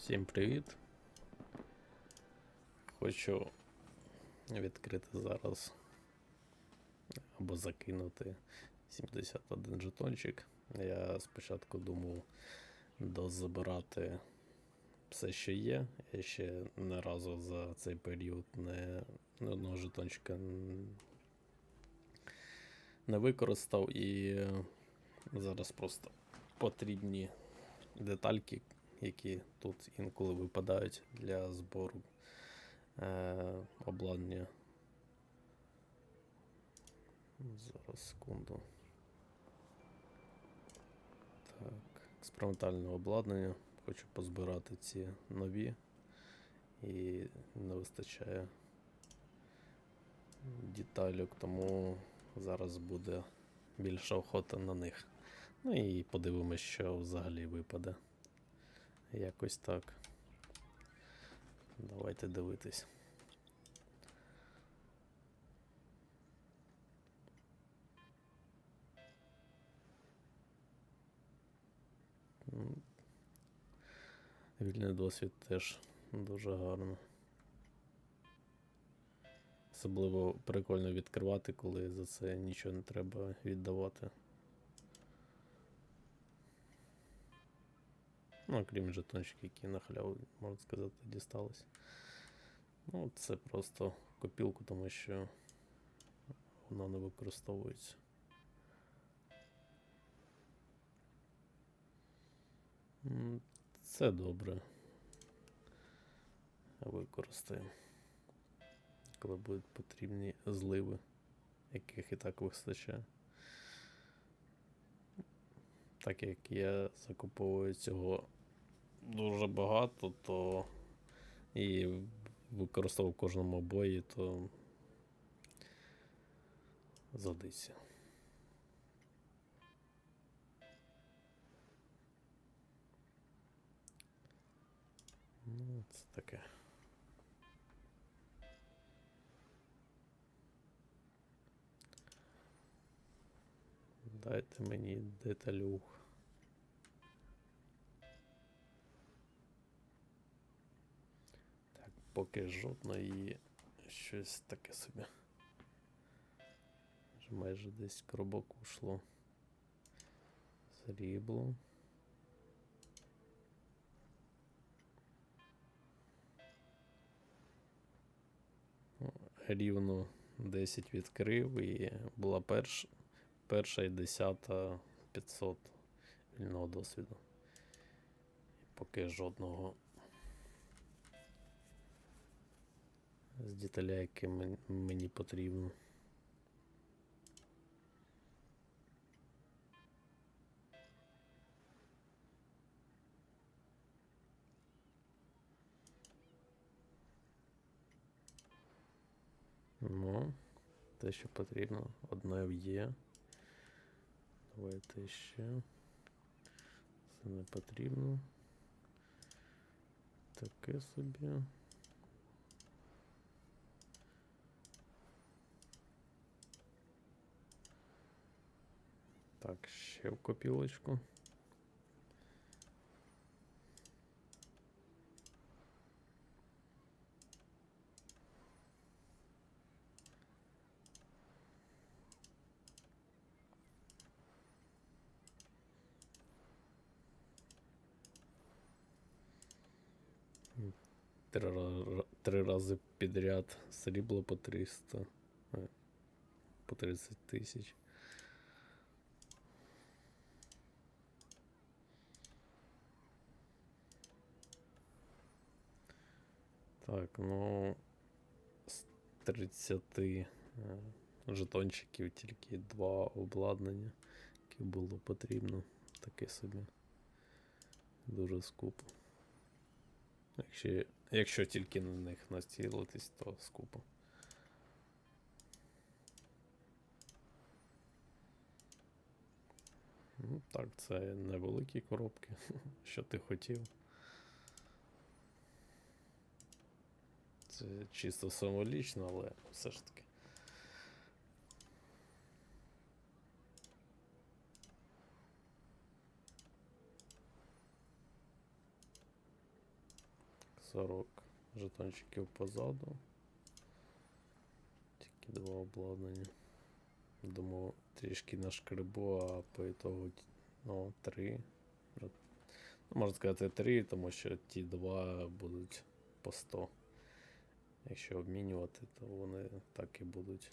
Всім привіт. Хочу відкрити зараз або закинути 71 жетончик. Я спочатку думав дозабирати все, що є. Я ще не разу за цей період не одного жетончика не використав і зараз просто потрібні детальки, які тут інколи випадають для збору е, обладнання. Зараз секунду. Так, експериментальне обладнання. Хочу позбирати ці нові. І не вистачає деталюк, тому зараз буде більша охота на них. Ну і подивимось, що взагалі випаде. Якось так. Давайте дивитись. Вільний досвід теж дуже гарно. Особливо прикольно відкривати, коли за це нічого не треба віддавати. Ну, крім жетончиків, які на халяву, можна сказати, дістались. Ну, це просто копілку, тому що вона не використовується. Це добре. Використаємо. Коли будуть потрібні зливи, яких і так вистачає. Так як я закуповую цього дуже багато, то і використовую в кожному бої, то згодиться. Ну, це таке. Дайте мені деталюх. Поки жодної щось таке собі. Майже десь коробок ушло. Срібло. Ну, Рівно 10 відкрив і була перш, перша і десята 500 вільного досвіду. Поки жодного з деталя, яке мен- мені потрібно. Ну, те, що потрібно, одне є. Давайте ще. Це не потрібно. Таке собі. Так, ще в копілочку. Три, ра- три рази підряд срібло по 300. е, По 30 тисяч. Так, ну з 30 е, жетончиків тільки два обладнання, які було потрібно. Таке собі. Дуже скупо. Якщо, якщо тільки на них націлитись, то скупо. Ну, так, це невеликі коробки, що ти хотів. Це чисто символічно, але все ж таки. 40 жетончиків позаду. Тільки два обладнання. Думав, трішки на шкребу, а по ітогу ну, три. Ну, можна сказати, три, тому що ті два будуть по 100. Якщо обмінювати, то вони так і будуть.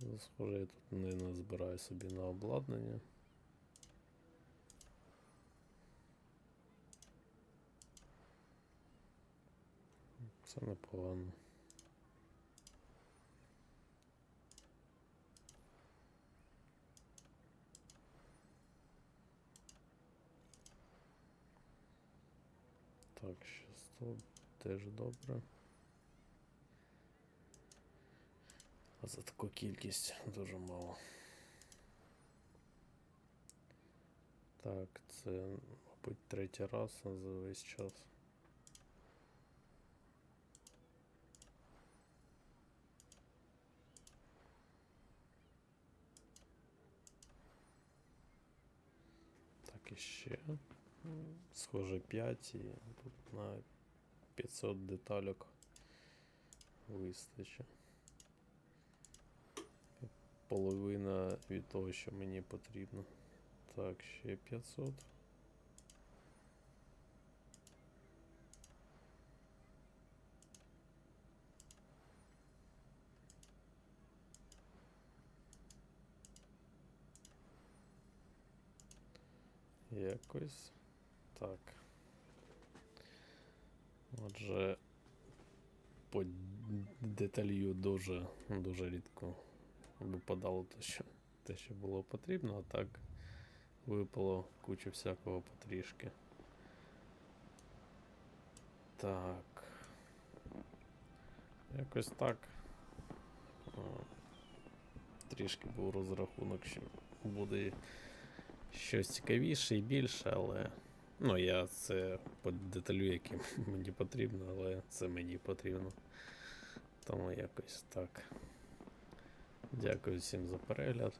Ну, Схоже, я тут не назбираю собі на обладнання. Це непогано. 600 теж добре. А за таку кількість дуже мало. Так, це, мабуть, третій раз за весь час. Так, і ще. М, Схоже 5 і тут на 500 детальок вистачить. Половина від того, що мені потрібно. Так, ще 500. Якось так. Отже, по деталью дуже, дуже рідко випадало те, що, те, що було потрібно, а так випало кучу всякого потрішки. Так. Якось так. Трішки був розрахунок, що буде щось цікавіше і більше, але. Ну, я це по деталю, яким мені потрібно, але це мені потрібно. Тому якось так. Дякую всім за перегляд.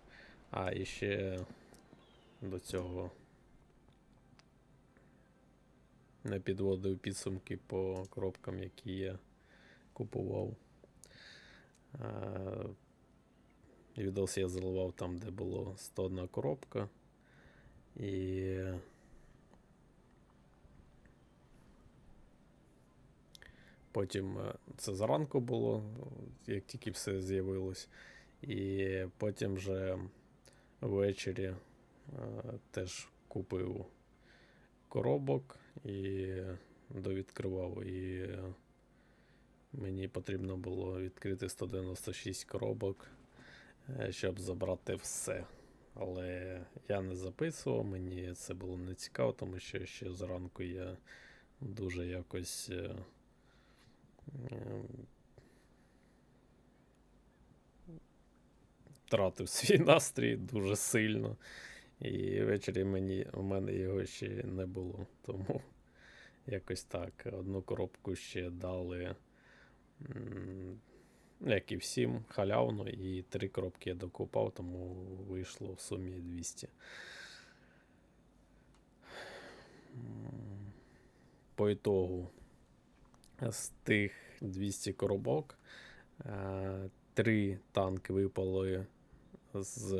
А, і ще до цього не підводив підсумки по коробкам, які я купував. Відос я заливав там, де було 101 коробка. І потім е, це зранку було, як тільки все з'явилось. І потім вже ввечері е, теж купив коробок і довідкривав. І мені потрібно було відкрити 196 коробок, е, щоб забрати все. Але я не записував, мені це було не цікаво, тому що ще зранку я дуже якось. Втратив свій настрій дуже сильно. І ввечері мені, у мене його ще не було. Тому якось так. Одну коробку ще дали, як і всім, халявно, і три коробки я докупав, тому вийшло в сумі 200. М, По ітогу з тих 200 коробок. е, Три танки випали з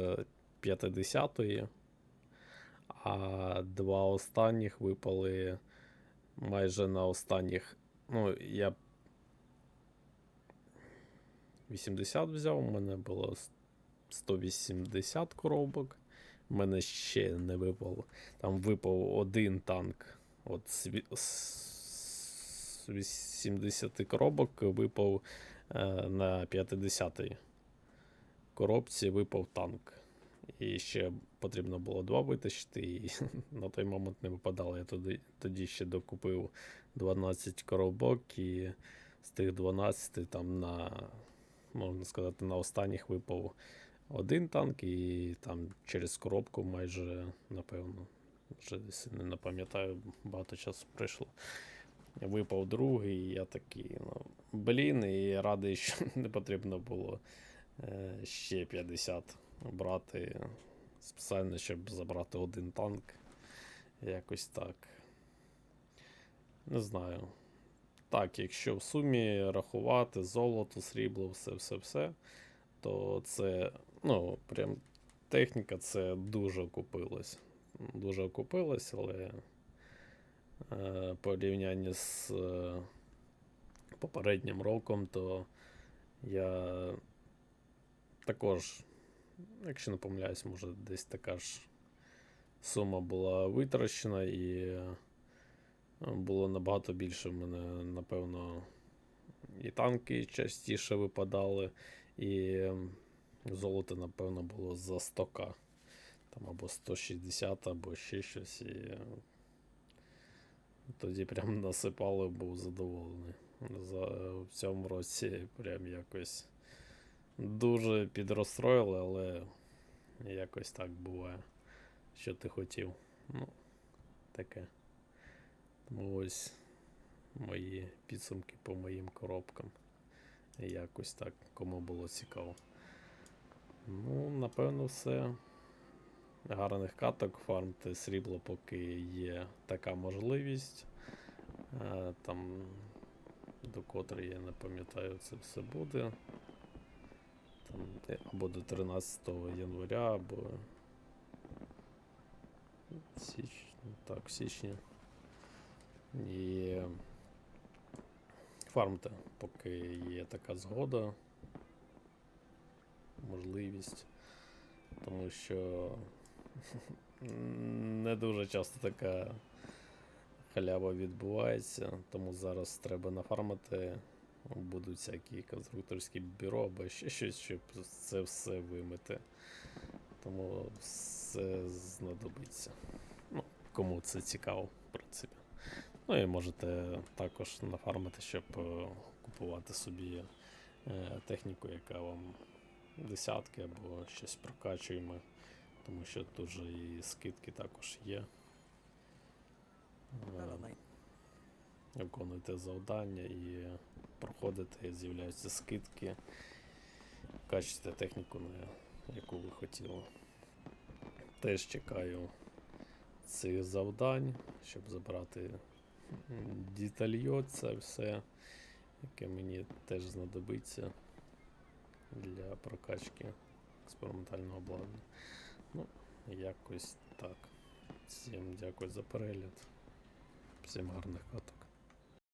50-ї, а два останніх випали майже на останніх. Ну, я 80 взяв, у мене було 180 коробок. У мене ще не випало. Там випав один танк. От з 80 коробок випав е, на 50-й коробці випав танк. І ще потрібно було два витащити, і на той момент не випадало. Я тоді, тоді ще докупив 12 коробок, і з тих 12 там на, можна сказати, на останніх випав один танк, і там через коробку майже, напевно, вже десь не пам'ятаю, багато часу пройшло. Випав другий, і я такий, ну, блін, і радий, що не потрібно було е, ще 50 брати спеціально, щоб забрати один танк. Якось так. Не знаю. Так, якщо в сумі рахувати золото, срібло, все, все, все, то це, ну, прям техніка це дуже окупилось. Дуже окупилось, але порівнянні з е, попереднім роком, то я також, якщо не помиляюсь, може десь така ж сума була витрачена і е, було набагато більше в мене, напевно, і танки частіше випадали, і золото, напевно, було за 100к. Там або 160, або ще щось. І е, тоді прям насипали, був задоволений. За, в цьому році прям якось дуже підрозстроїли, але якось так буває, що ти хотів. Ну, таке. Тому ось мої підсумки по моїм коробкам. Якось так, кому було цікаво. Ну, напевно, все. Гарних каток, фармити срібло, поки є така можливість. Е, Там, до котрої я не пам'ятаю, це все буде. Там, е, або до 13 января, або січня. Так, в січні. І фармте, поки є така згода, можливість. Тому що не дуже часто така халява відбувається, тому зараз треба нафармити. Будуть всякі конструкторські бюро або ще щось, щоб це все вимити. Тому все знадобиться. Ну, кому це цікаво, в принципі. Ну і можете також нафармити, щоб е, купувати собі е, техніку, яка вам десятки або щось прокачуємо, тому що тут же і скидки також є. Е, Виконуєте завдання і проходите, з'являються скидки, качуєте техніку, на яку ви хотіли. Теж чекаю цих завдань, щоб забрати детальйо, це все, яке мені теж знадобиться для прокачки експериментального обладнання. Ну, якось так. Всім дякую за перегляд. Всім гарних каток.